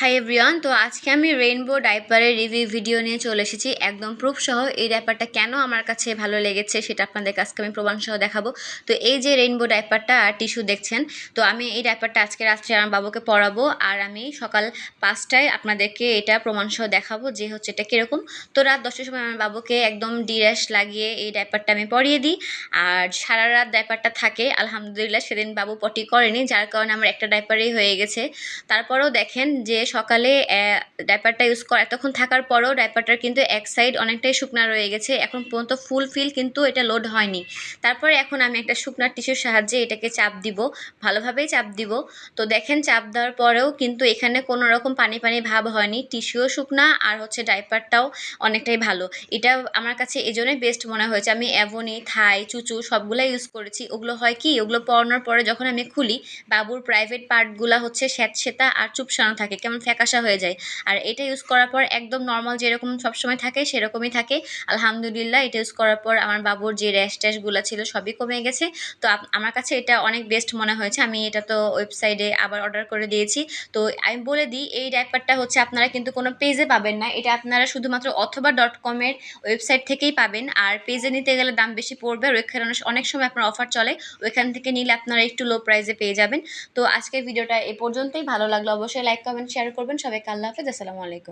Hi everyone তো আজকে আমি রেইনবো ডাইপারের রিভিউ ভিডিও নিয়ে চলে এসেছি। একদম প্রুফ সহ এই ডাইপারটা কেন আমার কাছে ভালো লেগেছে সেটা আপনাদের কাছকে আমি প্রমাণ সহ দেখাবো। তো এই যে রেইনবো ডাইপারটা আর টিস্যু দেখছেন, তো আমি এই ডাইপারটা আজকে রাত্রে আমার বাবুকে পড়াবো আর আমি সকাল পাঁচটায় আপনাদেরকে এটা প্রমাণ সহ দেখাবো যে হচ্ছে এটা কীরকম। তো রাত দশটার সময় আমার বাবুকে একদম ডিরেস লাগিয়ে এই ডাইপারটা আমি পরিয়ে দিই আর সারা রাত ডাইপারটা থাকে, আলহামদুলিল্লাহ সেদিন বাবু পটি করেনি, যার কারণে আমার একটা ডাইপারেই হয়ে গেছে। তারপরেও দেখেন যে সকালে ডাইপারটা ইউজ করা, এতক্ষণ থাকার পরেও ডাইপারটার কিন্তু এক সাইড অনেকটাই শুকনা রয়ে গেছে। এখন পর্যন্ত ফুল ফিল কিন্তু এটা লোড হয়নি। তারপরে এখন আমি একটা শুকনার টিস্যুর সাহায্যে এটাকে চাপ দিব, ভালোভাবেই চাপ দিব। তো দেখেন চাপ দেওয়ার পরেও কিন্তু এখানে কোনো রকম পানি পানি ভাব হয়নি। টিস্যুও শুকনা আর হচ্ছে ডাইপারটাও অনেকটাই ভালো। এটা আমার কাছে এজন্যই বেস্ট মনে হয়েছে। আমি অ্যাভনি, থাই, চুচু সবগুলো ইউজ করেছি। ওগুলো হয় কি, ওগুলো পরানোর পরে যখন আমি খুলি, বাবুর প্রাইভেট পার্টগুলো হচ্ছে স্যাঁতসেতা আর চুপসানো থাকে। কেমন ফ্যাকাশা হয়ে যায়। আর এটা ইউজ করার পর একদম নর্মাল যেরকম সবসময় থাকে, সেরকমই থাকে। আলহামদুলিল্লাহ, এটা ইউজ করার পর আমার বাবুর যে র্যাশ ট্যাশগুলো ছিল সবই কমে গেছে। তো আমার কাছে এটা অনেক বেস্ট মনে হয়েছে। আমি এটা তো ওয়েবসাইটে আবার অর্ডার করে দিয়েছি। তো আমি বলে দিই, এই ডাইপারটা হচ্ছে আপনারা কিন্তু কোনো পেজে পাবেন না। এটা আপনারা শুধুমাত্র অথবা ডট কমের ওয়েবসাইট থেকেই পাবেন। আর পেজে নিতে গেলে দাম বেশি পড়বে। আর ওইখানে অনেক সময় আপনার অফার চলে। ওইখান থেকে নিলে আপনারা একটু লো প্রাইসে পেয়ে যাবেন। তো আজকের ভিডিওটা এ পর্যন্তই। ভালো লাগল অবশ্যই লাইক কমেন্ট শেয়ার করবেন। সবাইকে আল্লাহ হাফেজ। আসসালামু আলাইকুম।